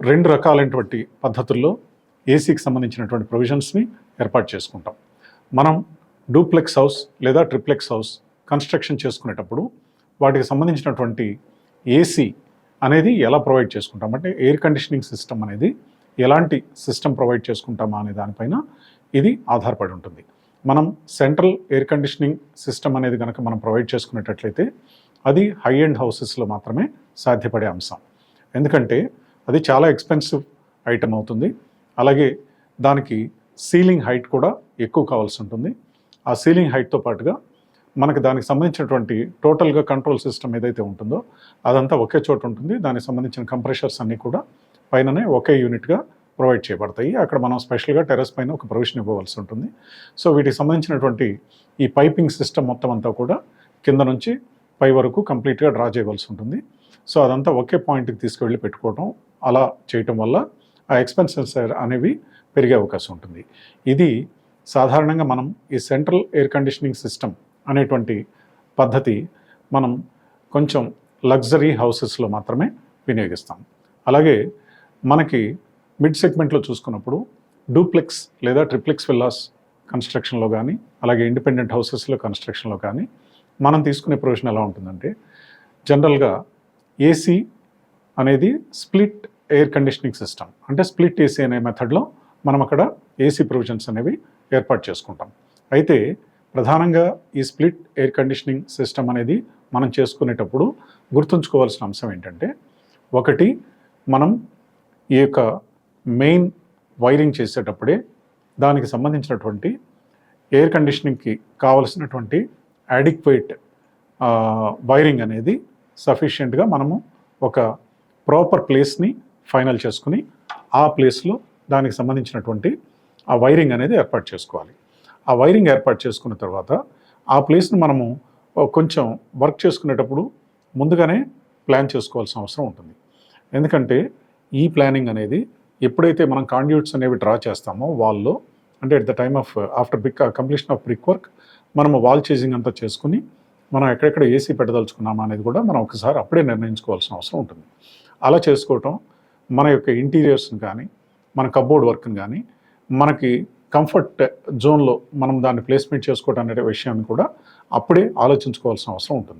రెండు రకాలైనటువంటి పద్ధతుల్లో ఏసీకి సంబంధించినటువంటి ప్రొవిజన్స్ని ఏర్పాటు చేసుకుంటాం. మనం డూప్లెక్స్ హౌస్ లేదా ట్రిప్లెక్స్ హౌస్ కన్స్ట్రక్షన్ చేసుకునేటప్పుడు వాటికి సంబంధించినటువంటి ఏసీ అనేది ఎలా ప్రొవైడ్ చేసుకుంటాం? అంటే ఎయిర్ కండిషనింగ్ సిస్టమ్ అనేది ఎలాంటి సిస్టమ్ ప్రొవైడ్ చేసుకుంటామా అనే దానిపైన ఇది ఆధారపడి ఉంటుంది. మనం సెంట్రల్ ఎయిర్ కండిషనింగ్ సిస్టమ్ అనేది కనుక మనం ప్రొవైడ్ చేసుకునేటట్లయితే అది హై ఎండ్ హౌసెస్లో మాత్రమే సాధ్యపడే అంశం. ఎందుకంటే అది చాలా ఎక్స్పెన్సివ్ ఐటమ్ అవుతుంది. అలాగే దానికి సీలింగ్ హైట్ కూడా ఎక్కువ కావాల్సి ఉంటుంది. ఆ సీలింగ్ హైట్తో పాటుగా మనకి దానికి సంబంధించినటువంటి టోటల్గా కంట్రోల్ సిస్టమ్ ఏదైతే ఉంటుందో అదంతా ఒకే చోట ఉంటుంది. దానికి సంబంధించిన కంప్రెషర్స్ అన్నీ కూడా పైననే ఒకే యూనిట్గా ప్రొవైడ్ చేయబడతాయి. అక్కడ మనం స్పెషల్గా టెర్రస్ పైన ఒక ప్రొవిజన్ ఇవ్వవలసి ఉంటుంది. సో వీటికి సంబంధించినటువంటి ఈ పైపింగ్ సిస్టమ్ మొత్తం అంతా కూడా కింద నుంచి పై వరకు కంప్లీట్గా డ్రా చేయవలసి ఉంటుంది. సో అదంతా ఒకే పాయింట్కి తీసుకువెళ్ళి పెట్టుకోవడం అలా చేయటం వల్ల ఆ ఎక్స్పెన్సెస్ అనేవి పెరిగే అవకాశం ఉంటుంది. ఇది సాధారణంగా మనం ఈ సెంట్రల్ ఎయిర్ కండిషనింగ్ సిస్టమ్ అనేటువంటి పద్ధతి మనం కొంచెం లగ్జరీ హౌసెస్లో మాత్రమే వినియోగిస్తాం. అలాగే మనకి మిడ్ సెగ్మెంట్లో చూసుకున్నప్పుడు డూప్లెక్స్ లేదా ట్రిప్లెక్స్ విల్లాస్ కన్స్ట్రక్షన్లో కానీ అలాగే ఇండిపెండెంట్ హౌసెస్లో కన్స్ట్రక్షన్లో కానీ మనం తీసుకునే ప్రొవిజన్ ఎలా ఉంటుందంటే జనరల్గా ఏసీ అనేది స్ప్లిట్ ఎయిర్ కండిషనింగ్ సిస్టమ్ అంటే స్ప్లిట్ ఏసీ అనే మెథడ్లో మనం అక్కడ ఏసీ ప్రొవిజన్స్ అనేవి ఏర్పాటు చేసుకుంటాం. అయితే ప్రధానంగా ఈ స్ప్లిట్ ఎయిర్ కండిషనింగ్ సిస్టమ్ అనేది మనం చేసుకునేటప్పుడు గుర్తుంచుకోవాల్సిన అంశం ఏంటంటే ఒకటి మనం ఈ యొక్క మెయిన్ వైరింగ్ చేసేటప్పుడే దానికి సంబంధించినటువంటి ఎయిర్ కండిషనింగ్కి కావలసినటువంటి అడిక్వేట్ వైరింగ్ అనేది సఫిషియెంట్గా మనము ఒక ప్రాపర్ ప్లేస్ని ఫైనల్ చేసుకుని ఆ ప్లేస్లో దానికి సంబంధించినటువంటి ఆ వైరింగ్ అనేది ఏర్పాటు చేసుకోవాలి. ఆ వైరింగ్ ఏర్పాటు చేసుకున్న తర్వాత ఆ ప్లేస్ని మనము కొంచెం వర్క్ చేసుకునేటప్పుడు ముందుగానే ప్లాన్ చేసుకోవాల్సిన అవసరం ఉంటుంది. ఎందుకంటే ఈ ప్లానింగ్ అనేది ఎప్పుడైతే మనం కాండ్యూట్స్ అనేవి డ్రా చేస్తామో వాల్లో అంటే at the time of after brick completion of brick work మనము వాల్ చేజింగ్ అంతా చేసుకుని మనం ఎక్కడెక్కడ ఏసీ పెట్టదలుచుకున్నామా అనేది కూడా మనం ఒకసారి అప్పుడే నిర్ణయించుకోవాల్సిన అవసరం ఉంటుంది. అలా చేసుకోవటం మన యొక్క ఇంటీరియర్స్ని కానీ మన కబోర్డ్ వర్క్ని కానీ మనకి కంఫర్ట్ జోన్లో మనం దాన్ని ప్లేస్మెంట్ చేసుకోవటం అనే విషయాన్ని కూడా అప్పుడే ఆలోచించుకోవాల్సిన అవసరం ఉంటుంది.